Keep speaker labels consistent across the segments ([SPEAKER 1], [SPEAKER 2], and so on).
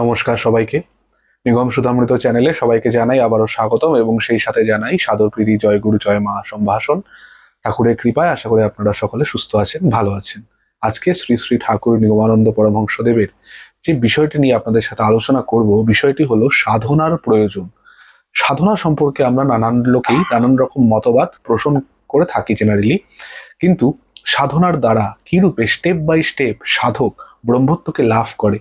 [SPEAKER 1] নমস্কার সবাইকে। নিগম সুধামৃত চ্যানেলে সবাইকে জানাই আবারও স্বাগতম এবং সেই সাথে জানাই সাদর প্রীতি, জয় গুরু, জয় মা সম্ভাষণ। ঠাকুরের কৃপায় আশা করি আপনারা সকলে সুস্থ আছেন, ভালো আছেন। আজকে শ্রী শ্রী ঠাকুর নিগমানন্দ পরমহংসদেবের যে বিষয়টি নিয়ে আপনাদের সাথে আলোচনা করব, বিষয়টি হলো সাধনার প্রয়োজন। সাধনা সম্পর্কে আমরা নানান লোকেই নানান রকম মতবাদ পোষণ করে থাকি জেনারেলি কিন্তু সাধনার দ্বারা কিরূপে স্টেপ বাই স্টেপ সাধক ব্রহ্মত্বকে লাভ করে।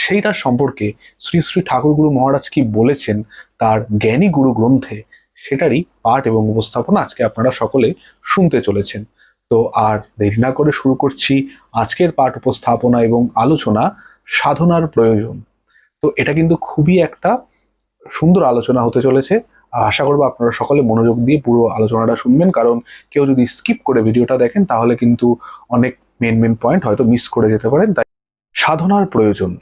[SPEAKER 1] সেইটা সম্পর্কে শ্রী শ্রী ঠাকুরগুরু মহারাজ কি বলেছেন, তার জ্ঞানী গুরু গ্রন্থে সেটারই পাঠ এবং উপস্থাপনা আজকে আপনারা সকলে শুনতে চলেছেন। তো আর দেরি না করে শুরু করছি আজকের পাঠ উপস্থাপনা এবং আলোচনা সাধনার প্রয়োজন। তো এটা কিন্তু খুবই একটা সুন্দর আলোচনা হতে চলেছে। আশা করব আপনারা সকলে মনোযোগ দিয়ে পুরো আলোচনাটা শুনবেন, কারণ কেউ যদি স্কিপ করে ভিডিওটা দেখেন তাহলে কিন্তু অনেক মেন মেন পয়েন্ট হয়তো মিস করে যেতে পারেন। তাই সাধনার প্রয়োজন।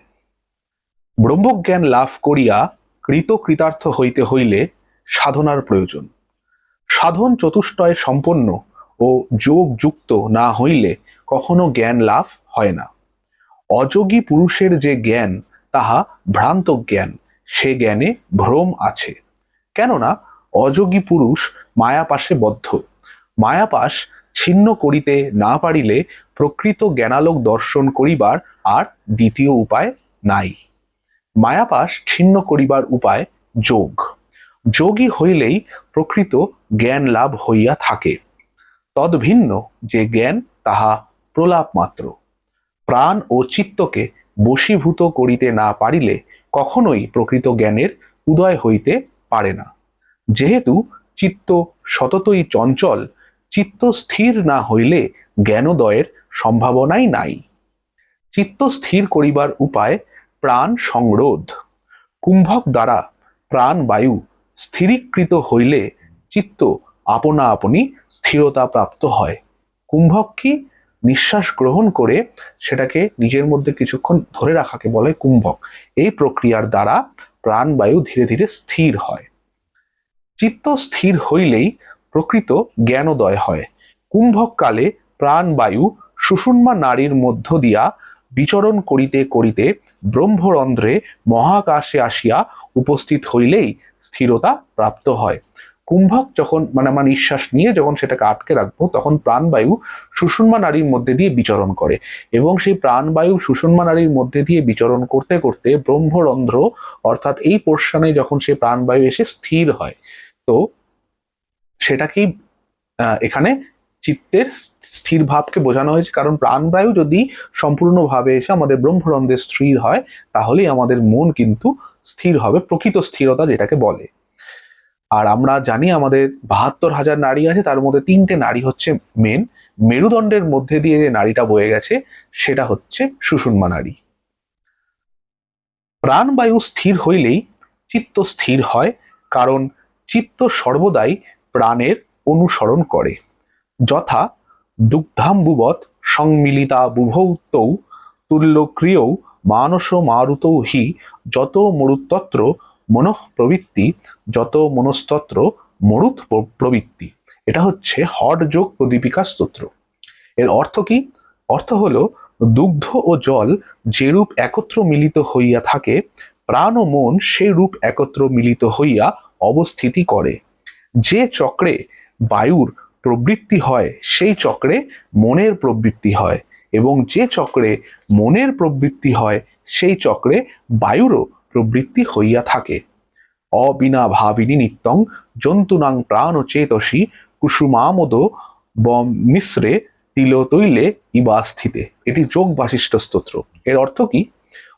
[SPEAKER 1] ব্রহ্মজ্ঞান লাভ করিয়া কৃত কৃতার্থ হইতে হইলে সাধনার প্রয়োজন। সাধন চতুষ্টয় সম্পন্ন ও যোগ যুক্ত না হইলে কখনো জ্ঞান লাভ হয় না। অযোগী পুরুষের যে জ্ঞান, তাহা ভ্রান্ত জ্ঞান, সে জ্ঞানে ভ্রম আছে। কেননা অযোগী পুরুষ মায়াপাশে বদ্ধ। মায়াপাশ ছিন্ন করিতে না পারিলে প্রকৃত জ্ঞানালোক দর্শন করিবার আর দ্বিতীয় উপায় নাই। মায়াপাশ ছিন্ন করিবার উপায় যোগ। যোগী হইলেই প্রকৃত জ্ঞান লাভ হইয়া থাকে। তদ্ভিন্ন যে জ্ঞান, তাহা প্রলাপ মাত্র প্রাণ ও চিত্তকে বশীভূত করিতে না পারিলে কখনোই প্রকৃত জ্ঞানের উদয় হইতে পারে না। যেহেতু চিত্ত সততই চঞ্চল চিত্ত স্থির না হইলে জ্ঞানোদয়ের সম্ভাবনাই নাই। চিত্ত স্থির করিবার উপায় প্রাণ সংরোধ। কুম্ভক দ্বারা প্রাণ বায়ু স্থিরীকৃত হইলে চিত্ত আপনা আপনি স্থিরতা প্রাপ্ত হয়। কুম্ভক কি নিঃশ্বাস গ্রহণ করে সেটাকে নিজের মধ্যে কিছুক্ষণ ধরে রাখাকে বলে কুম্ভক। এই প্রক্রিয়ার দ্বারা প্রাণবায়ু ধীরে ধীরে স্থির হয়। চিত্ত স্থির হইলেই প্রকৃত জ্ঞানোদয় হয়। কুম্ভককালে প্রাণবায়ু সুষুম্মা নারীর মধ্য দিয়া বিচরণ করিতে করিতে ব্রহ্মরন্ধ্রে মহাকাশে আসিয়া উপস্থিত হইলেই স্থিরতা প্রাপ্ত হয়। কুম্ভক যখন মানে আমার নিঃশ্বাস নিয়ে যখন সেটাকে আটকে রাখব, তখন প্রাণবায়ু সুষুম্মা নারীর মধ্যে দিয়ে বিচরণ করে এবং সেই প্রাণবায়ু সুষুম্মা নারীর মধ্যে দিয়ে বিচরণ করতে করতে ব্রহ্মরন্ধ্র অর্থাৎ এই পোর্শনে যখন সে প্রাণবায়ু এসে স্থির হয়, তো সেটাকেই এখানে চিত্তের স্থির ভাবকে বোঝানো হয়েছে। কারণ প্রাণবায়ু যদি সম্পূর্ণভাবে এসে আমাদের ব্রহ্মরন্ধ্রে স্থির হয়, তাহলেই আমাদের মন কিন্তু স্থির হবে, প্রকৃত স্থিরতা যেটাকে বলে। আর আমরা জানি আমাদের বাহাত্তর হাজার নারী আছে, তার মধ্যে তিনটে নারী হচ্ছে মেন মেরুদণ্ডের মধ্যে দিয়ে যে নারীটা বয়ে গেছে, সেটা হচ্ছে সুষুম্মা নারী। প্রাণবায়ু স্থির হইলেই চিত্ত স্থির হয়, কারণ চিত্ত সর্বদাই প্রাণের অনুসরণ করে। যথা দুগ্ধাম্বুবৎ সংমিলিতা বুভৌতৌ তুল্যক্রিয়ৌ মানস মারুতৌ হি যত মরুতত্র মনঃ প্রবৃত্তি, যত মনস্তত্র মরুত প্র- প্রবৃত্তি। এটা হচ্ছে হট যোগ প্রদীপিকা স্তোত্র। এর অর্থ কি? অর্থ হলো দুগ্ধ ও জল যেরূপ একত্র মিলিত হইয়া থাকে, প্রাণ ও মন সেই রূপ একত্র মিলিত হইয়া অবস্থিতি করে। যে চক্রে বায়ুর প্রবৃত্তি হয়, সেই চক্রে মনের প্রবৃত্তি হয় এবং যে চক্রে মনের প্রবৃত্তি হয়, সেই চক্রে বায়ুরও প্রবৃত্তি হইয়া থাকে। অবিনা ভাবিনী নিত্যং জন্তুনাং প্রাণ ও চেতসী কুসুমামোদ মিশ্রে তিল তৈলে ইবাস্থিতে এটি যোগ বাশিষ্ঠ স্তোত্র। এর অর্থ কি?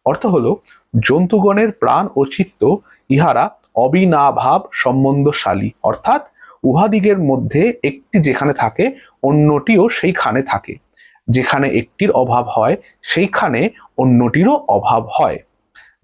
[SPEAKER 1] অর্থ হলো, জন্তুগণের প্রাণ ও চিত্ত ইহারা অবিনাভাব সম্বন্ধশালী। অর্থাৎ উহাদিগের মধ্যে একটি যেখানে থাকে, অন্যটিও সেইখানে থাকে। যেখানে একটির অভাব হয়, সেইখানে অন্যটিরও অভাব হয়।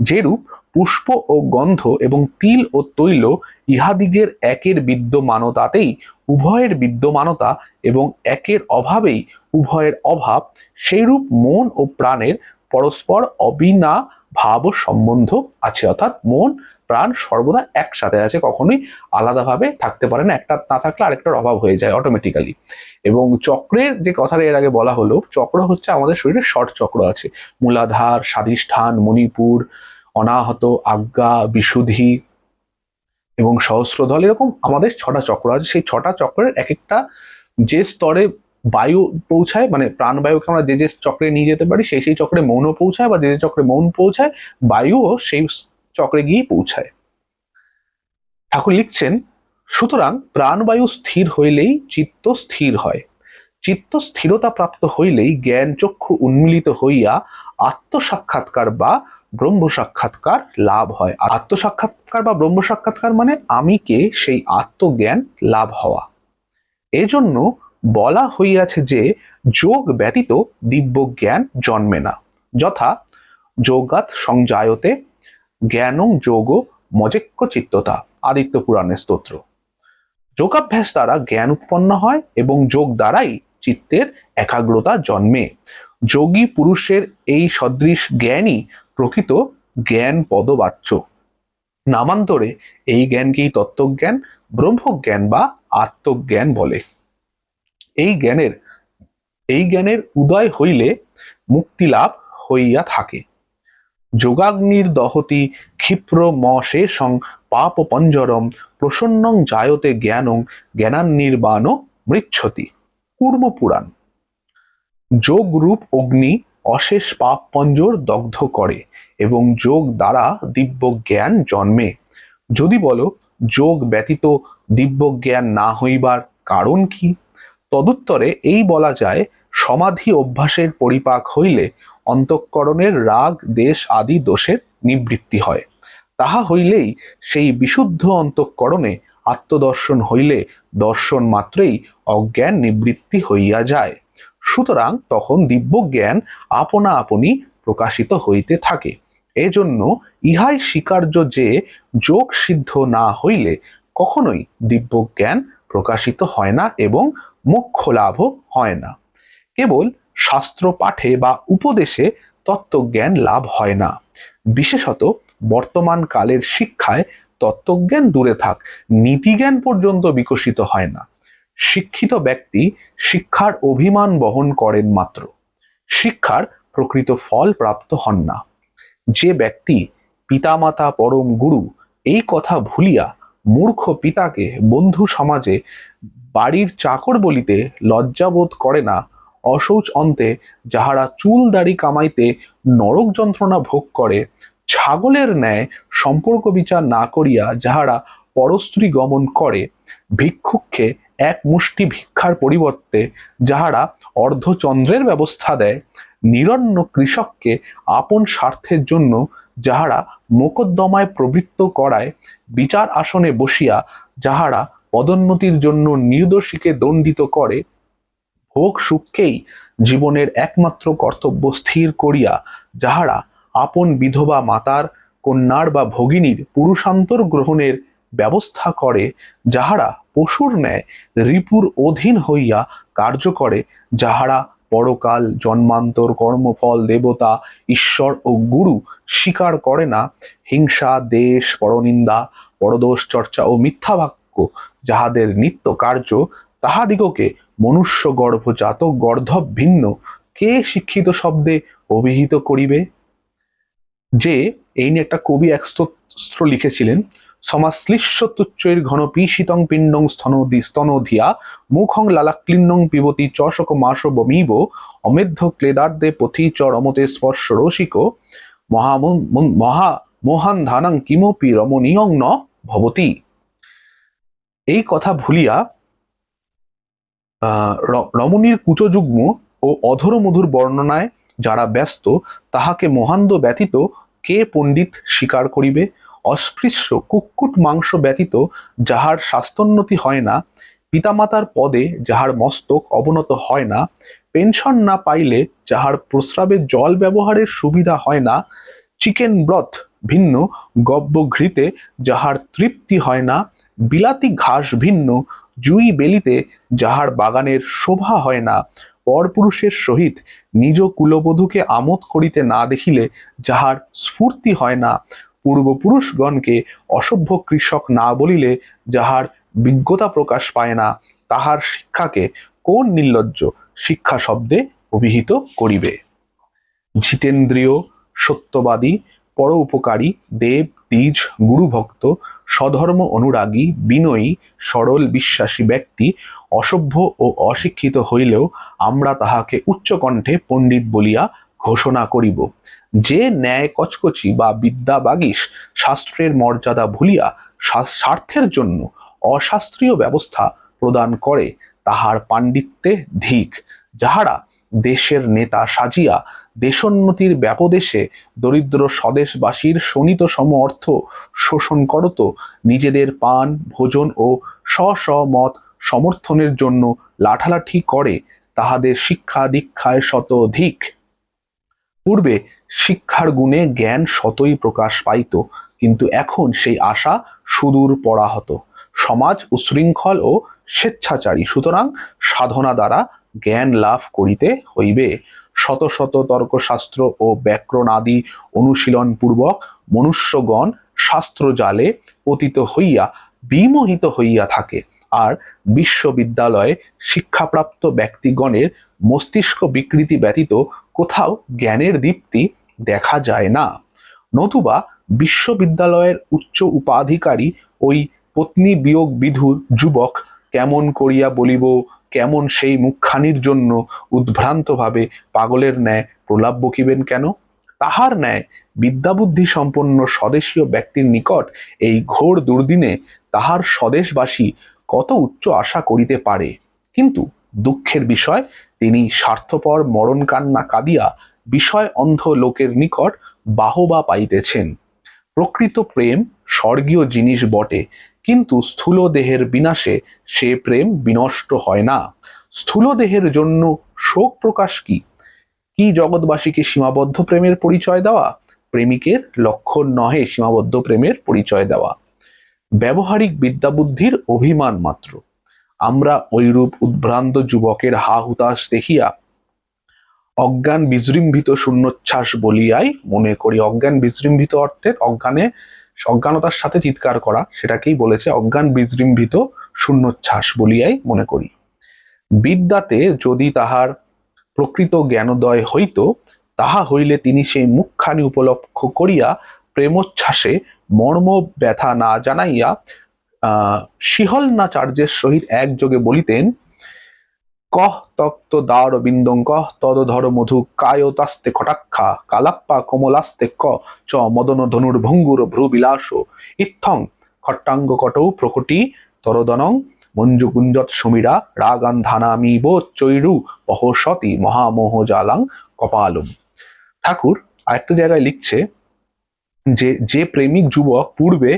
[SPEAKER 1] যেরূপ পুষ্প ও গন্ধ এবং তিল ও তৈল ইহাদিগের একের বিদ্যমানতাতেই উভয়ের বিদ্যমানতা এবং একের অভাবেই উভয়ের অভাব, সেইরূপ মন ও প্রাণের পরস্পর অবিনা ভাব সম্বন্ধ আছে। অর্থাৎ মন প্রাণ সর্বদা একসাথে আছে, কখনোই আলাদাভাবে থাকতে পারে না। একটা না থাকলে আরেকটার অভাব হয়ে যায় অটোমেটিক্যালি এবং চক্রের যে কথাটা এর আগে বলা হলো, চক্র হচ্ছে আমাদের শরীরে শর্ট চক্র আছে। মূলাধার, স্বাধিষ্ঠান, মণিপুর, অনাহত, আজ্ঞা, বিশুদ্ধি এবং সহস্রদল এরকম আমাদের ছটা চক্র আছে। সেই ছটা চক্রের এক একটা যে স্তরে বায়ু পৌঁছায় মানে প্রাণবায়ুকে আমরা যে যে চক্রে নিয়ে যেতে পারি, সেই সেই চক্রে মৌন পৌঁছায় বা যে যে চক্রে মৌন পৌঁছায়, বায়ুও সেই চক্রে গিয়ে পৌঁছায়। ঠাকুর লিখছেন, সুতরাং প্রাণবায়ু স্থির হইলেই চিত্ত স্থির হয়। চিত্ত স্থিরতা প্রাপ্ত হইলেই জ্ঞান চক্ষু উন্মিলিত হইয়া আত্মসাক্ষাৎকার বা ব্রহ্ম সাক্ষাৎকার লাভ হয়। আত্মসাক্ষাৎকার বা ব্রহ্ম সাক্ষাৎকার মানে আমি কে, সেই আত্মজ্ঞান লাভ হওয়া। এজন্য বলা হইয়াছে যে, যোগ ব্যতীত দিব্য জ্ঞান জন্মে না, যথা যোগাত সংজায়তে জ্ঞানং যোগ মজেক্য চিত্ততা, আদিত্য পুরাণের স্তোত্র। যোগাভ্যাস দ্বারা জ্ঞান উৎপন্ন হয় এবং যোগ দ্বারাই চিত্তের একাগ্রতা জন্মে। যোগী পুরুষের এই সদৃশ জ্ঞানই প্রকৃত জ্ঞান পদবাচ্য। নামান্তরে এই জ্ঞানকেই তত্ত্বজ্ঞান, ব্রহ্মজ্ঞান বা আত্মজ্ঞান বলে। এই জ্ঞানের এই জ্ঞানের উদয় হইলে মুক্তি লাভ হইয়া থাকে। যোগাগ্নির দহতি ক্ষিপ্র ম শেষং পাপ পঞ্জরম প্রসন্নং জায়তে জ্ঞানং জ্ঞানান্নির্বাণ মৃচ্ছতি। কূর্ম পুরাণ যোগ রূপ অগ্নি অশেষ পাপ পঞ্জর দগ্ধ করে এবং যোগ দ্বারা দিব্য জ্ঞান জন্মে। যদি বলো, যোগ ব্যতীত দিব্য জ্ঞান না হইবার কারণ কি? তদুত্তরে এই বলা যায়, সমাধি অভ্যাসের পরিপাক হইলে অন্তঃকরণের রাগ, দেশ আদি দোষের নিবৃত্তি হয়। তাহা হইলেই সেই বিশুদ্ধ অন্তঃকরণে আত্মদর্শন হইলে দর্শন মাত্রেই অজ্ঞান নিবৃত্তি হইয়া যায়। সুতরাং তখন দিব্য জ্ঞান আপনা আপনি প্রকাশিত হইতে থাকে। এজন্য ইহাই স্বীকার্য যে যোগ সিদ্ধ না হইলে কখনোই দিব্য জ্ঞান প্রকাশিত হয় না এবং মোক্ষ লাভও হয় না। কেবল শাস্ত্র পাঠে বা উপদেশে তত্ত্বজ্ঞান লাভ হয় না। বিশেষত বর্তমান কালের শিক্ষায় তত্ত্বজ্ঞান দূরে থাক, নীতিজ্ঞান পর্যন্ত বিকশিত হয় না। শিক্ষিত ব্যক্তি শিক্ষার অভিমান বহন করেন মাত্র। শিক্ষার প্রকৃত ফল প্রাপ্ত হন না। যে ব্যক্তি পিতামাতা পরম গুরু এই কথা ভুলিয়া মূর্খ পিতাকে বন্ধু সমাজে বাড়ির চাকর বলিতে লজ্জাবোধ করে না অশৌচ অন্তে যাহারা চুল দাড়ি কামাইতে নরক যন্ত্রণা ভোগ করে, ছাগলের ন্যায় সম্পর্ক বিচার না করিয়া যাহারা পরস্ত্রী গমন করে, ভিক্ষুককে এক মুষ্টি ভিক্ষার পরিবর্তে যাহারা অর্ধচন্দ্রের ব্যবস্থা দেয়, নিরন্ন কৃষককে আপন স্বার্থের জন্য যাহারা মোকদ্দমায় প্রবৃত্ত করায়, বিচার আসনে বসিয়া যাহারা পদোন্নতির জন্য নির্দোষীকে দণ্ডিত করে ভোগ সুখকেই জীবনের একমাত্র কর্তব্য স্থির করিয়া যাহারা আপন বিধবা মাতার, কন্যার বা ভগিনীর পুরুষান্তর গ্রহণের ব্যবস্থা করে, যাহারা পশুর ন্যায় রিপুর অধীন হইয়া কার্য করে, যাহারা পরকাল, জন্মান্তর, কর্মফল, দেবতা, ঈশ্বর ও গুরু স্বীকার করে না, হিংসা, দেশ, পরনিন্দা, পরদোষ, চর্চা ও মিথ্যা বাক্য, যাহাদের নিত্য কার্য, তাহাদিগকে মনুষ্য গর্ভজাত গর্ধব ভিন্ন, কে শিক্ষিত শব্দে অভিহিত করিবে? যে, এই নিয়ে একটা কবি এক স্তোত্র লিখেছিলেন সমাশ্লিষ্য তুচ্চৈর ঘন পীশিতং পিণ্ডং স্তনধি স্তনধিয়া, মুখং লালাক্লিন্নং পিবতি চষক মাস বমিব, অমেধ্য ক্লেদার্দে পথি চ রমতে স্পর্শ রসিক, মহা মহা মহান ধানাং কিমপি রমণীয়ং ন ভবতি। এই কথা ভুলিয়া রমণীর কুচযুগ্ম ও অধর মধুর বর্ণনায় যারা ব্যস্ত, তাহাকে মহান্দ ব্যতীত কে পণ্ডিত স্বীকার করিবে? অস্পৃশ্য, কুক্কুট মাংস ব্যতীত যাহার স্বাস্থ্যোন্নতি হয় না, পিতামাতার পদে যাহার মস্তক অবনত হয় না, পেনশন না পাইলে যাহার প্রস্রাবে জল ব্যবহারের সুবিধা হয় না, চিকেন ব্রথ ভিন্ন, গব্য ঘৃতে যাহার তৃপ্তি হয় না, বিলাতি ঘাস ভিন্ন জুই বেলিতে যাহার বাগানের শোভা হয় না, পরপুরুষের সহিত নিজ কুলবধূকে আমোদ করিতে না দেখিলে যাহার স্ফূর্তি হয় না, পূর্বপুরুষগণকে অসভ্য কৃষক না বলিলে যাহার বিজ্ঞতা প্রকাশ পায় না, তাহার শিক্ষাকে কোন নির্লজ্জ শিক্ষা শব্দে অভিহিত করিবে? জিতেন্দ্রীয়, সত্যবাদী পর উপকারী দেব দ্বিজ গুরুভক্ত স্বধর্ম অনুরাগী, বিনয়ী, সরল বিশ্বাসী ব্যক্তি, অসভ্য ও অশিক্ষিত হইলেও আমরা তাহাকে উচ্চকণ্ঠে পণ্ডিত বলিয়া ঘোষণা করিব। যে ন্যায় কচকচি বা বিদ্যা বাগিস শাস্ত্রের মর্যাদা ভুলিয়া স্বার্থের জন্য অশাস্ত্রীয় ব্যবস্থা প্রদান করে, তাহার পাণ্ডিত্যে ধিক, যাহারা দেশের নেতা সাজিয়া দেশোন্নতির ব্যাপদেশে দরিদ্র স্বদেশবাসীর শোণিত সম অর্থ শোষণ করত নিজেদের পান, ভোজন ও স্ব মত সমর্থনের জন্য লাঠালাঠি করে তাহাদের শিক্ষা দীক্ষায় শত অধিক পূর্বে শিক্ষার গুণে জ্ঞান শতই প্রকাশ পাইত, কিন্তু এখন সেই আশা সুদূর পরাহত। সমাজ উশৃঙ্খল ও স্বেচ্ছাচারী, সুতরাং সাধনা দ্বারা জ্ঞান লাভ করিতে হইবে। শত শত তর্কশাস্ত্র ও ব্যাকরণ আদি অনুশীলন পূর্বক মনুষ্যগণ শাস্ত্র জালে পতিত হইয়া বিমোহিত হইয়া থাকে আর বিশ্ববিদ্যালয়ে শিক্ষাপ্রাপ্ত ব্যক্তিগণের মস্তিষ্ক বিকৃতি ব্যতীত কোথাও জ্ঞানের দীপ্তি দেখা যায় না। নতুবা বিশ্ববিদ্যালয়ের উচ্চ উপাধিকারী ওই পত্নী বিয়োগ বিধুর যুবক কেমন করিয়া বলিব কেমন সেই মুখখানির জন্য উদ্ভ্রান্তভাবে পাগলের ন্যায় প্রলাপ বকিবেন কেন? তাহার ন্যায় বিদ্যাবুদ্ধি সম্পন্ন স্বদেশীয় ব্যক্তির নিকট এই ঘোর দুর্দিনে তাহার স্বদেশবাসী কত উচ্চ আশা করিতে পারে। কিন্তু দুঃখের বিষয়, তিনি স্বার্থপর মরণ কান্না কাঁদিয়া বিষয় অন্ধ লোকের নিকট বাহবা পাইতেছেন। প্রকৃত প্রেম স্বর্গীয় জিনিস বটে কিন্তু স্থূল দেহের বিনাশে সে প্রেম বিনষ্ট হয় না। স্থূল দেহের জন্য শোক প্রকাশ কি? কি জগৎবাসীকে সীমাবদ্ধ প্রেমের পরিচয় দেওয়া? প্রেমিকের লক্ষণ নহে সীমাবদ্ধ প্রেমের পরিচয় দেওয়া। ব্যবহারিক বিদ্যাবুদ্ধির অভিমান মাত্র। আমরা ঐরূপ উদ্ভ্রান্ত যুবকের হা হুতাশ দেখিয়া অজ্ঞান বিজৃম্ভিত শূন্যচ্ছ্বাস বলিয়াই মনে করি। অজ্ঞান বিজৃম্ভিত অর্থে অজ্ঞানে অজ্ঞানতার সাথে চিৎকার করা, সেটাকেই বলেছে অজ্ঞান বিজৃম্ভিত শূন্যচ্ছ্বাস বলিয়াই মনে করি। বিদ্যাতে যদি তাহার প্রকৃত জ্ঞানোদয় হইত, তাহা হইলে তিনি সেই মুখখানি উপলক্ষ করিয়া প্রেমোচ্ছ্বাসে মর্ম ব্যথা না জানাইয়া, আহ শিহলনাচার্যের সহিত একযোগে বলিতেন কহ তক্ত দ্বার বিন্দং, কহ তদধর মধু কায়তাস্তে খটাক্ষা কালাপ্পা কমলাস্তে ক, চ মদন ধনুর ভঙ্গুর ভ্রু বিলাস, ইত্থং খট্টাঙ্গ কটৌ প্রকটি তরদনং, মঞ্জু কুঞ্জত সমীরা রাগান্ধানামিব চৈরু অহসতি মহামোহ জালাং কপালম। ঠাকুর আরেকটা জায়গায় লিখছে যে যে প্রেমিক যুবক পূর্বে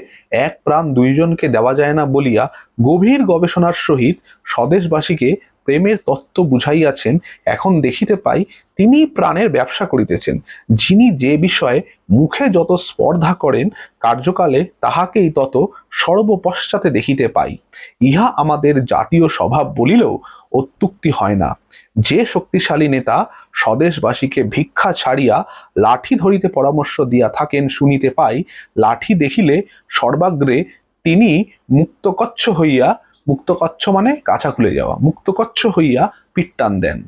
[SPEAKER 1] এক প্রাণ দুইজনকে দেওয়া যায় না বলিয়া গভীর গবেষণার সহিত স্বদেশবাসীকে প্রেমের তত্ত্ব বুঝাইয়াছেন, এখন দেখিতে পাই তিনি প্রাণের ব্যবসা করিতেছেন। যিনি যে বিষয়ে মুখে যত স্পর্ধা করেন, কার্যকালে তাহাকেই তত সর্বপশ্চাতে দেখিতে পাই। ইহা আমাদের জাতীয় স্বভাব বলিলেও অত্যুক্তি হয় না। যে শক্তিশালী নেতা স্বদেশবাসীকে ভিক্ষা ছাড়িয়া লাঠি ধরিতে পরামর্শ দিয়া থাকেন শুনিতে পাই, লাঠি দেখিলে সর্বাগ্রে তিনি মুক্তকচ্ছ হইয়া মুক্তকচ্ছ মানে কাছা খুলে যাওয়া। মুক্তকচ্ছ হইয়া পিট্টান দেন।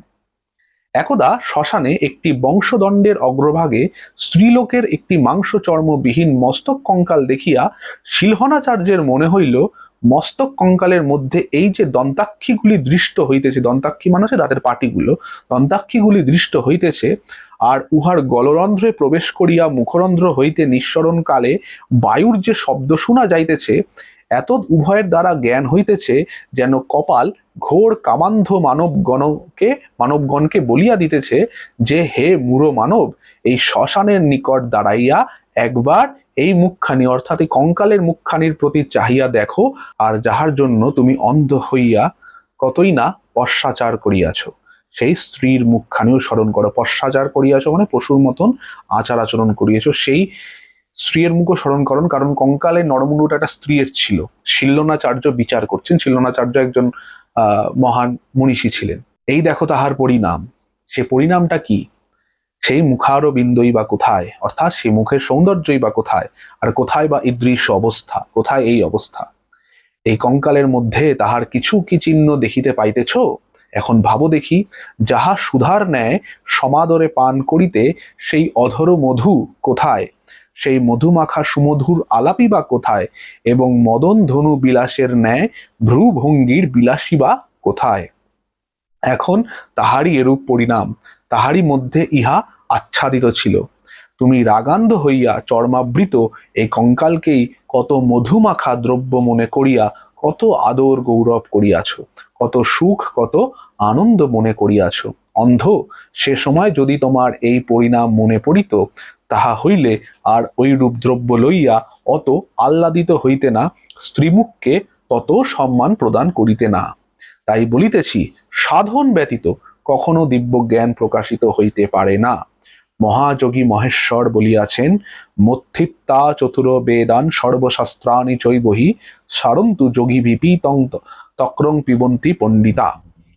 [SPEAKER 1] একদা শ্মশানে একটি বংশদণ্ডের অগ্রভাগে স্ত্রীলোকের একটি মাংস চর্মবিহীন মস্তক কঙ্কাল দেখিয়া শিলহনাচার্যের মনে হইল, মস্তক কঙ্কালের মধ্যে এই যে দন্তাক্ষীগুলি দৃষ্ট হইতেছে, দন্তাক্ষী মানে হচ্ছে দাঁতের পাটিগুলো, দন্তাক্ষীগুলি দৃষ্ট হইতেছে আর উহার গলরন্ধ্রে প্রবেশ করিয়া মুখরন্ধ্র হইতে নিঃসরণকালে বায়ুর যে শব্দ শোনা যাইতেছে এত উভয়ের দ্বারা জ্ঞান হইতেছে যেন কপাল ঘোর কামান্ধ মানবগণকে মানবগণকে বলিয়া দিতেছে যে, হে মূঢ় মানব, এই শ্মশানের নিকট দাঁড়াইয়া একবার এই মুখখানি অর্থাৎ এই কঙ্কালের মুখখানির প্রতি চাহিয়া দেখো, আর যাহার জন্য তুমি অন্ধ হইয়া কতই না পশ্চাচার করিয়াছ। সেই স্ত্রীর মুখখানিও স্মরণ করো। পশ্চাচার করিয়াছ মানে পশুর মতন আচার আচরণ করিয়াছ। সেই স্ত্রীর মুখও স্মরণ করুন, কারণ কঙ্কালে নরমুণ্ডটা একটা স্ত্রীর ছিল। শিল্লনাচার্য বিচার করছেন। শিল্লনাচার্য একজন মহান মনীষী ছিলেন। এই দেখো তাহার পরিণাম। সে পরিণামটা কি? সেই মুখারও বিন্দই বা কোথায়? অর্থাৎ সেই মুখের সৌন্দর্যই বা কোথায়? আর কোথায় বা ঈদৃশ্য অবস্থা? কোথায় এই অবস্থা? এই কঙ্কালের মধ্যে তাহার কিছু কি চিহ্ন দেখিতে পাইতেছ? এখন ভাবো দেখি, যাহা সুধার ন্যায় সমাদরে পান করিতে সেই অধর মধু কোথায়? সেই মধুমাখা সুমধুর আলাপি বা কোথায়? এবং মদন ধনু বিলাসের ন্যায় ভ্রুভঙ্গির বিলাসী বা কোথায়? এখন তাহারই এরূপ পরিণাম। তাহারই মধ্যে ইহা আচ্ছাদিত ছিল। তুমি রাগান্ধ হইয়া চর্মাবৃত এই কঙ্কালকেই কত মধুমাখা দ্রব্য মনে করিয়া কত আদর গৌরব করিয়াছ। কত সুখ, কত আনন্দ মনে করিয়াছ। অন্ধ, সে সময় যদি তোমার এই পরিণাম মনে পড়িত তাহা হইলে আর ওই রূপ দ্রব্য লইয়া অত আহ্লাদিত হইতে না, স্ত্রীমুখকে তত সম্মান প্রদান করিতে না। তাই বলিতেছি, সাধন ব্যতীত কখনো দিব্য জ্ঞান প্রকাশিত হইতে পারে না। মহাযোগী মহেশ্বর বলিয়াছেন মথিত্তা চতুর বেদান সর্বশাস্ত্রানি চৈবহি, সারন্তু যোগী বিপীতং তক্রং পিবন্তি পণ্ডিতা।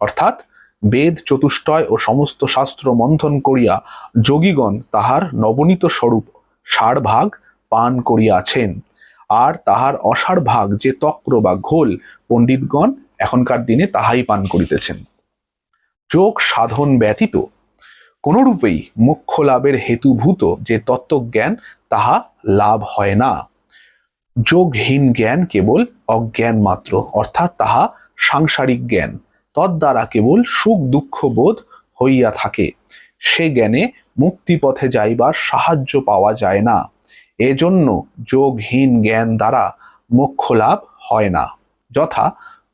[SPEAKER 1] অর্থাৎ বেদ, চতুষ্টয় ও সমস্ত শাস্ত্র মন্থন করিয়া যোগীগণ তাহার নবনীত স্বরূপ সার ভাগ পান করিয়াছেন। আর তাহার অসার ভাগ যে তক্র বা ঘোল পণ্ডিতগণ এখনকার দিনে তাহাই পান করিতেছেন। যোগ সাধন ব্যতীত কোনরূপেই মুখ্য লাভের হেতুভূত যে তত্ত্বজ্ঞান তাহা লাভ হয় না। যোগহীন জ্ঞান কেবল অজ্ঞান মাত্র, অর্থাৎ তাহা সাংসারিক জ্ঞান। তদ্বারা কেবল সুখ দুঃখ বোধ হইয়া থাকে। সে জ্ঞানে মুক্তিপথে যাইবার সাহায্য পাওয়া যায় না। এজন্য যোগহীন জ্ঞান দ্বারা মোক্ষ লাভ হয় না। যথা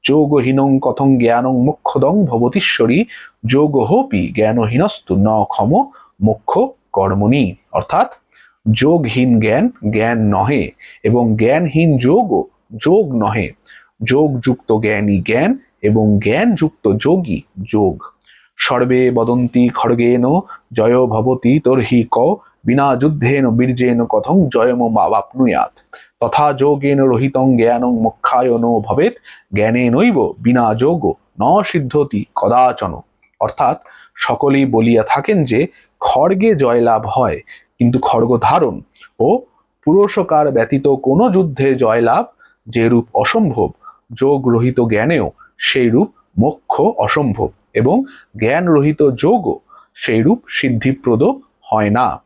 [SPEAKER 1] যোগহীনং কথং জ্ঞানং মোক্ষদং ভবতীশ্বরী যোগহপি জ্ঞানহীনস্তু ন ক্ষম মোক্ষ কর্মণি। অর্থাৎ যোগহীন জ্ঞান জ্ঞান নহে এবং জ্ঞানহীন যোগও যোগ নহে। যোগযুক্ত জ্ঞানী জ্ঞান এবং জ্ঞানযুক্ত যোগী যোগ। সর্বে বদন্তি খড়গেন, জয় ভবতি তর্হি ক, বিনা যুদ্ধেন বীর্যেন কথং জয়ম বাপ্নুয়াত। তথা যোগেন রহিতং জ্ঞানং মোক্ষায় নো ভবেত, জ্ঞানেনৈব বিনা যোগ ন সিদ্ধতি কদাচন। অর্থাৎ সকলেই বলিয়া থাকেন যে, খড়গে জয়লাভ হয়, কিন্তু খড়গ ধারণ ও পুরস্কার ব্যতীত কোনো যুদ্ধে জয়লাভ যেরূপ অসম্ভব। যোগ রহিত জ্ঞানেও সেই রূপ মোক্ষ অসম্ভব এবং জ্ঞান রহিত যোগও সেইরূপ সিদ্ধিপ্রদ হয় না।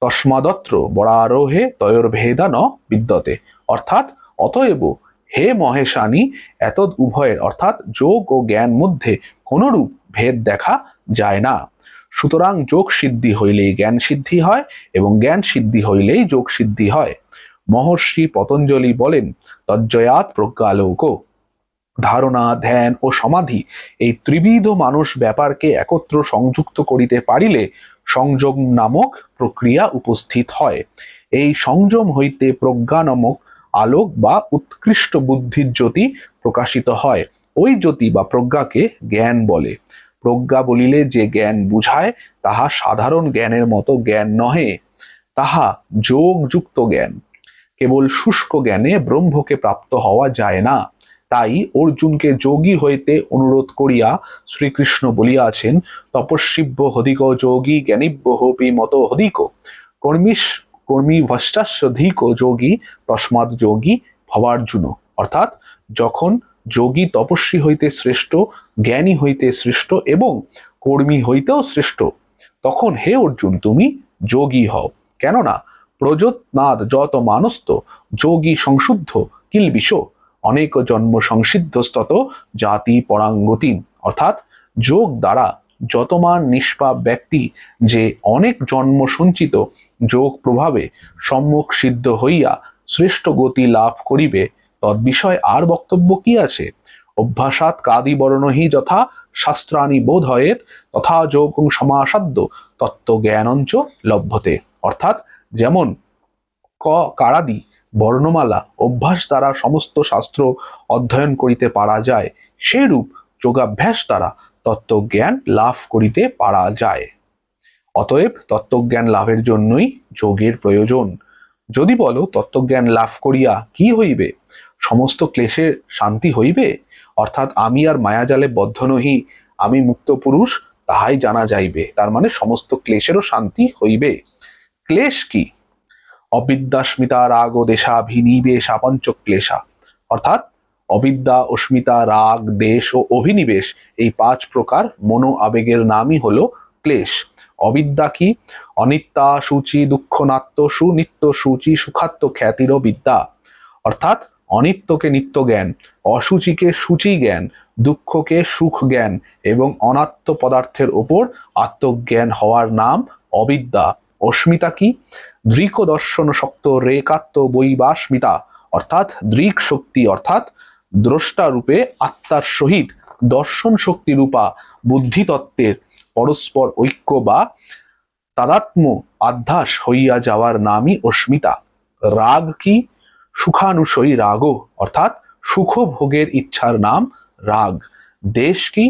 [SPEAKER 1] তস্মাদত্র বরারোহে তয়োর্ভেদা ন বিদ্যতে। অর্থাৎ অতএব হে মহেশানী, এতদ উভয়ের অর্থাৎ যোগ ও জ্ঞান মধ্যে কোনরূপ ভেদ দেখা যায় না। সুতরাং যোগ সিদ্ধি হইলেই জ্ঞান সিদ্ধি হয় এবং জ্ঞান সিদ্ধি হইলেই যোগ সিদ্ধি হয়। মহর্ষি পতঞ্জলি বলেন তজ্জয়াত প্রজ্ঞালোক। ধারণা, ধ্যান ও সমাধি এই ত্রিবিধ মানুষ ব্যাপারকে একত্র সংযুক্ত করিতে পারিলে সংযম নামক প্রক্রিয়া উপস্থিত হয়। এই সংযম হইতে প্রজ্ঞা নামক আলোক বা উৎকৃষ্ট বুদ্ধির জ্যোতি প্রকাশিত হয়। ওই জ্যোতি বা প্রজ্ঞাকে জ্ঞান বলে। প্রজ্ঞা বলিলে যে জ্ঞান বুঝায়, তাহা সাধারণ জ্ঞানের মতো জ্ঞান নহে। তাহা যোগযুক্ত জ্ঞান। কেবল শুষ্ক জ্ঞানে ব্রহ্মকে প্রাপ্ত হওয়া যায় না। তাই অর্জুনকে যোগী হইতে অনুরোধ করিয়া শ্রীকৃষ্ণ বলিয়াছেন, তপস্বিভ্য হদিক যোগী জ্ঞানীভ্য হপি মত হদিক কর্মিস কর্মী ভষ্টাস্য ধিক যোগী, তস্মাৎ যোগী ভবার্জুন। অর্থাৎ যখন যোগী তপস্বী হইতে শ্রেষ্ঠ, জ্ঞানী হইতে শ্রেষ্ঠ এবং কর্মী হইতেও শ্রেষ্ঠ, তখন হে অর্জুন, তুমি যোগী হও। কেননা প্রযোতনাদ যত মানস্ত, যোগী সংশুদ্ধ কিলবিষ অনেক জন্ম সংসিদ্ধস্তত জাতি পরাঙ্গতি অর্থাৎ যোগ দ্বারা যতমান নিষ্পাপ ব্যক্তি যে অনেক জন্ম সঞ্চিত যোগ প্রভাবে সম্মুখ সিদ্ধ হইয়া শ্রেষ্ঠ গতি লাভ করিবে, তদ্বিষয় আর বক্তব্য কি আছে? অভ্যাসাৎ কাদি বর্ণহি যথা শাস্ত্রাণী বোধ হয়েত তথা যোগ সমাসাদ্য তত্ত্ব জ্ঞানঞ্চ লভ্যতে। অর্থাৎ যেমন ক কারাদি বর্ণমালা, অভ্যাস দ্বারা সমস্ত শাস্ত্র অধ্যয়ন করিতে পারা যায়, সেরূপ যোগাভ্যাস দ্বারা তত্ত্বজ্ঞান লাভ করিতে পারা যায়। অতএব তত্ত্বজ্ঞান লাভের জন্যই যোগের প্রয়োজন। যদি বলো, তত্ত্বজ্ঞান লাভ করিয়া কি হইবে? সমস্ত ক্লেশের শান্তি হইবে? অর্থাৎ আমি আর মায়াজালে বদ্ধ নহি, আমি মুক্ত পুরুষ, তাহাই জানা যাইবে। তার মানে সমস্ত ক্লেশেরও শান্তি হইবে। ক্লেশ কি? অবিদ্যাস্মিতা রাগ ও দেশাভিনিবেশা পঞ্চক্লেশা অর্থাৎ অবিদ্যা, অস্মিতা, রাগ, দেশ ও অভিনিবেশ এই পাঁচ প্রকার মনো আবেগের নামই হলো ক্লেশ। অবিদ্যা কি? অনিত্যা, সূচি দুঃখ নাত্য সুনিত্য, সূচি সুখাত্ম খ্যাতির বিদ্যা। অর্থাৎ অনিত্যকে নিত্য জ্ঞান, অসুচিকে সূচি জ্ঞান, দুঃখকে সুখ জ্ঞান এবং অনাত্ম পদার্থের ওপর আত্মজ্ঞান হওয়ার নাম অবিদ্যা। অস্মিতা কি? দৃক দর্শন শক্ত রেকাত্ম বৈবাস্মিতা অর্থাৎ দৃক শক্তি অর্থাৎ দ্রষ্টা রূপে আত্মার সহিত দর্শন শক্তি রূপা বুদ্ধিতত্ত্বের পরস্পর ঐক্য বা তাদাত্ম আধ্যাস হইয়া যাওয়ার নামই অস্মিতা। রাগ কি? সুখানুসয়ী রাগ অর্থাৎ সুখ ভোগের ইচ্ছার নাম রাগ। দেশ কি?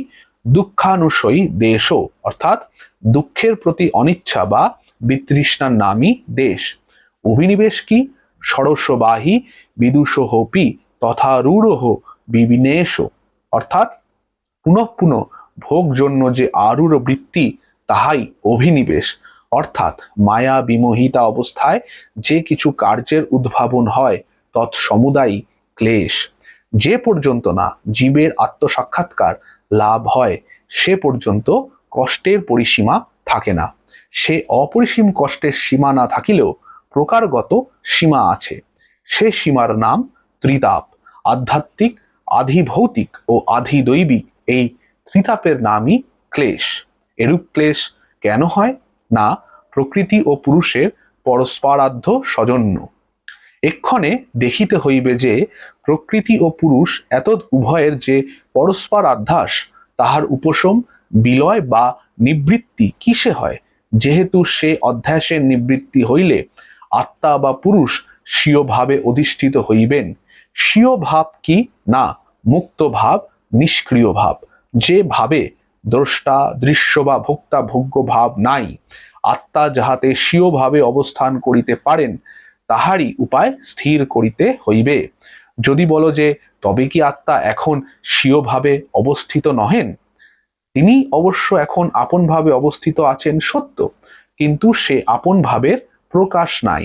[SPEAKER 1] দুঃখানুসয়ী দেশও, অর্থাৎ দুঃখের প্রতি অনিচ্ছা বা বিতৃষ্ণার নামই দেশ। অভিনিবেশ কি? সরস্ববাহী, বিদুষোহপি তথা রূঢ় বিবিনেশ। অর্থাৎ পুনঃ পুনঃ ভোগ জন্য যে আরূঢ় বৃত্তি, তাহাই অভিনিবেশ। অর্থাৎ মায়া বিমোহিতা অবস্থায় যে কিছু কার্যের উদ্ভাবন হয়, তৎসমুদায়ী ক্লেশ। যে পর্যন্ত না জীবের আত্মসাক্ষাৎকার লাভ হয়, সে পর্যন্ত কষ্টের পরিসীমা থাকে না। সে অপরিসীম কষ্টের সীমা না থাকিলেও প্রকারগত সীমা আছে। সে সীমার নাম ত্রিতাপ। আধ্যাত্মিক, আধিভৌতিক ও আধিদৈবিক এই ত্রিতাপের নামই ক্লেশ। এরূপ ক্লেশ কেন হয় না প্রকৃতি ও পুরুষের পরস্পরাধ্য সজন্য। এক্ষণে দেখিতে হইবে যে প্রকৃতি ও পুরুষ এত উভয়ের যে পরস্পর আধ্যাস তাহার উপশম, বিলয় বা নিবৃত্তি কিসে হয়? যেহেতু সে অধ্যাসের নিবৃত্তি হইলে আত্মা বা পুরুষ স্বীয় ভাবে অধিষ্ঠিত হইবেন। স্বীয় ভাব কি? না, মুক্ত ভাব, নিষ্ক্রিয় ভাব। যে ভাবে দ্রষ্টা, দৃশ্য বা ভোক্তা ভোগ্য ভাব নাই, আত্মা যাহাতে স্বীয় ভাবে অবস্থান করিতে পারেন, তাহারই উপায় স্থির করিতে হইবে। যদি বলো যে, তবে কি আত্মা এখন স্বীয়ভাবে অবস্থিত নহেন? তিনি অবশ্য এখন আপনভাবে অবস্থিত আছেন সত্য, কিন্তু সে আপন ভাবের প্রকাশ নাই।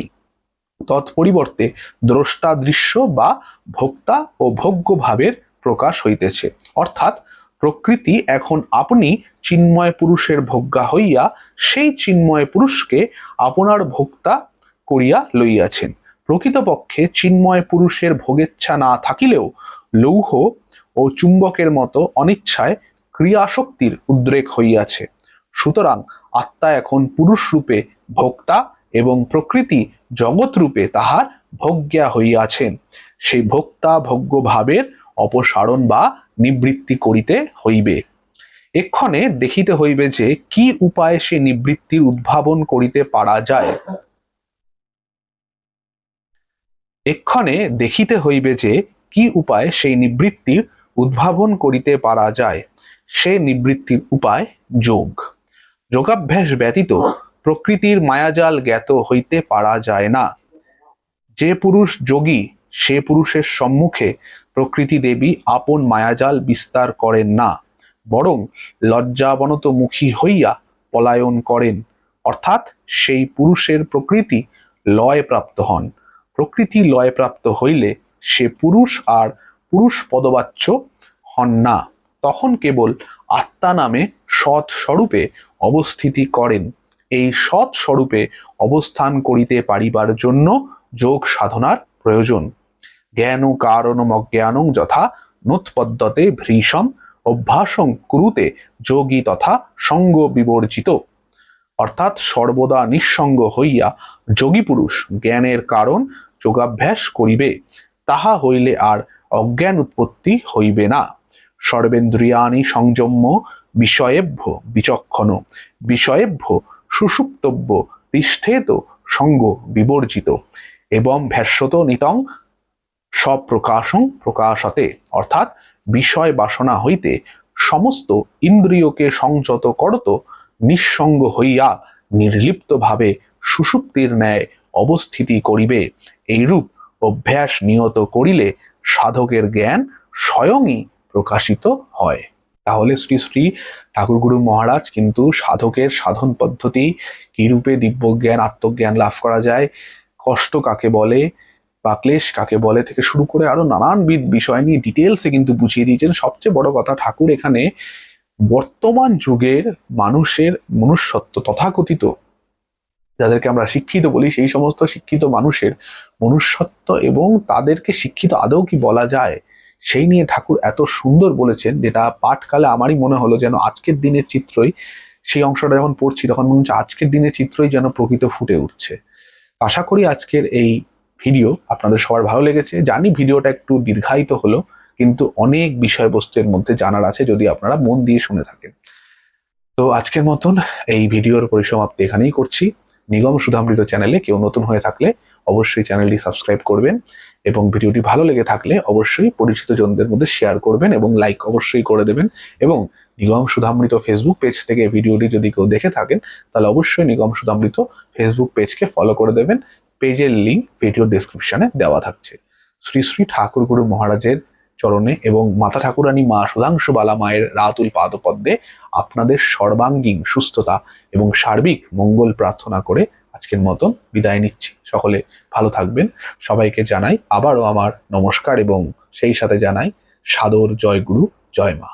[SPEAKER 1] তৎপরিবর্তে দ্রষ্টা দৃশ্য বা ভোক্তা ও ভোগ্য ভাবের প্রকাশ হইতেছে। অর্থাৎ প্রকৃতি এখন আপনি চিন্ময় পুরুষের ভোগ্যা হইয়া সেই চিন্ময় পুরুষকে আপনার ভোক্তা করিয়া লইয়াছেন। প্রকৃতপক্ষে চিন্ময় পুরুষের ভোগেচ্ছা না থাকিলেও লৌহ ও চুম্বকের মতো অনিচ্ছায় ক্রিয়াশক্তির উদ্রেক হইয়াছে। সুতরাং আত্মা এখন পুরুষ রূপে ভোক্তা এবং প্রকৃতি জগৎ রূপে তাহার ভোগ্যা হইয়াছেন। সেই ভোক্তা ভোগ্য ভাবের অপসারণ বা নিবৃত্তি করিতে হইবে। এক্ষণে দেখিতে হইবে যে কি উপায়ে সে নিবৃত্তির উদ্ভাবন করিতে পারা যায়। এক্ষণে দেখিতে হইবে যে কি উপায় সেই নিবৃত্তির উদ্ভাবন করিতে পারা যায়। সে নিবৃত্তির উপায় যোগ। যোগাভ্যাস ব্যতীত প্রকৃতির মায়াজাল জ্ঞাত হইতে পারা যায় না। যে পুরুষ যোগী, সে পুরুষের সম্মুখে প্রকৃতি দেবী আপন মায়াজাল বিস্তার করেন না, বরং লজ্জাবনত মুখী হইয়া পলায়ন করেন। অর্থাৎ সেই পুরুষের প্রকৃতি লয় প্রাপ্ত হন। প্রকৃতি লয়প্রাপ্ত হইলে সে পুরুষ আর পুরুষ পদবাচ্য হন না। তখন কেবল আত্মা নামে সৎ স্বরূপে অবস্থিতি করেন। এই সৎ স্বরূপে অবস্থান করিতে পারিবার জন্য যোগ সাধনার প্রয়োজন। জ্ঞান কারণম অজ্ঞানং যথা নোৎপদ্যতে ভ্রীষম অভ্যাসং কুরুতে যোগী তথা সঙ্গ বিবর্জিত। অর্থাৎ সর্বদা নিঃসঙ্গ হইয়া যোগী পুরুষ জ্ঞানের কারণ যোগাভ্যাস করিবে, তাহা হইলে আর অজ্ঞান উৎপত্তি হইবে না। সর্বেন্দ্রিয়ানি সংযম্য বিষয়েভ্য বিচক্ষণ। বিষয়েভ্য সুসুপ্তব্য তিষ্ঠেত সঙ্গ বিবর্জিত। এবং ভ্যাস্যত নিতং স্বপ্রকাশং প্রকাশতে। অর্থাৎ বিষয় বাসনা হইতে সমস্ত ইন্দ্রিয়কে সংযত করত, নিঃসঙ্গ হইয়া নির্লিপ্তভাবে সুষুপ্তির ন্যায় অবস্থিতি করিবে। এইরূপ অভ্যাস নিয়ত করিলে সাধকের জ্ঞান স্বয়ংই প্রকাশিত হয়। তাহলে শ্রী শ্রী ঠাকুরগুরু মহারাজ কিন্তু সাধকের সাধন পদ্ধতি কিরূপে দিব্যজ্ঞান, আত্মজ্ঞান লাভ করা যায়, কষ্ট কাকে বলে বা ক্লেশ কাকে বলে থেকে শুরু করে আরও নানানবিধ বিষয় নিয়ে ডিটেলসে কিন্তু বুঝিয়ে দিয়েছেন। সবচেয়ে বড় কথা ঠাকুর এখানে বর্তমান যুগের মানুষের মনুষ্যত্ব তথাকথিত, যাদেরকে আমরা শিক্ষিত বলি, সেই সমস্ত শিক্ষিত মানুষের মনুষ্যত্ব এবং তাদেরকে শিক্ষিত আদৌ কি বলা যায়? সেই নিয়ে ঠাকুর এত সুন্দর বলেছেন যেটা পাঠকালে আমারই মনে হলো যেন আজকের দিনের চিত্রই, সেই অংশটা যখন পড়ছি তখন মনে হচ্ছে আজকের দিনের চিত্রই যেন প্রকৃত ফুটে উঠছে। আশা করি আজকের এই ভিডিও আপনাদের সবার ভালো লেগেছে। জানি ভিডিওটা একটু দীর্ঘায়িত হলো, কিন্তু অনেক বিষয়বস্তুর মধ্যে জানার আছে যদি আপনারা মন দিয়ে শুনে থাকেন। তো আজকের মতন এই ভিডিওর পরিসমাপ্তি এখানেই করছি। নিগম সুধামৃত চ্যানেলে কেউ নতুন হয়ে থাকলে অবশ্যই চ্যানেলটি সাবস্ক্রাইব করবেন এবং ভিডিওটি ভালো লেগে থাকলে অবশ্যই পরিচিত জনদের মধ্যে শেয়ার করবেন এবং লাইক অবশ্যই করে দেবেন এবং নিগম সুধামৃত ফেসবুক পেজ থেকে ভিডিওটি যদি কেউ দেখে থাকেন, তাহলে অবশ্যই নিগম সুধামৃত ফেসবুক পেজকে ফলো করে দেবেন। পেজের লিঙ্ক ভিডিও ডিসক্রিপশনে দেওয়া থাকছে। শ্রী শ্রী ঠাকুর গুরু মহারাজের চরণে এবং মাতা ঠাকুরানী মা সুধাংশু বালা মায়ের রাতুল পাদপদ্মে আপনাদের সর্বাঙ্গীন সুস্থতা এবং সার্বিক মঙ্গল প্রার্থনা করে আজকের মতন বিদায় নিচ্ছি। সকলে ভালো থাকবেন। সবাইকে জানাই আবারও আমার নমস্কার এবং সেই সাথে জানাই সাদর জয় গুরু জয় মা।